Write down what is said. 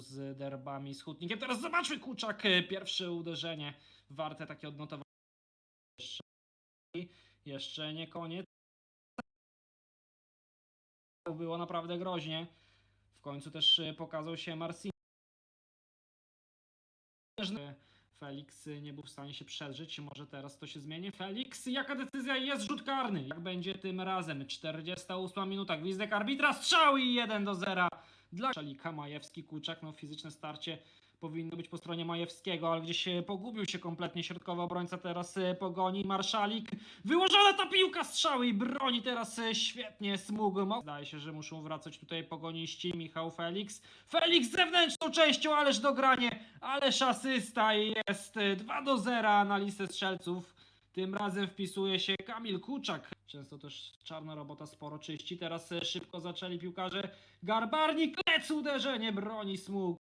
z derbami z Hutnikiem. Teraz zobaczmy Kuczak, e, pierwsze uderzenie, warte takie odnotowanie. Jeszcze, nie koniec. Było naprawdę groźnie. W końcu też e, pokazał się Marcin. Felix nie był w stanie się przedrzeć, może teraz to się zmieni. Felix, jaka decyzja jest? Rzut karny. Jak będzie tym razem? 48 minuta, gwizdek arbitra, strzał i 1 do 0 dla Szalika. Majewski, Kuczak, no fizyczne starcie powinno być po stronie Majewskiego, ale gdzieś się pogubił się kompletnie środkowy obrońca, teraz e, pogoni Marszalik. Wyłożona ta piłka, strzały i broni teraz e, świetnie Smug. Mo- Zdaje się, że muszą wracać tutaj pogoniści Michał Felix. Felix zewnętrzną częścią, ależ dogranie, ależ asysta i jest e, 2 do 0 na listę strzelców. Tym razem wpisuje się Kamil Kuczak. Często też czarna robota sporo czyści. Teraz e, szybko zaczęli piłkarze. Garbarnik, lec uderzenie, broni Smug.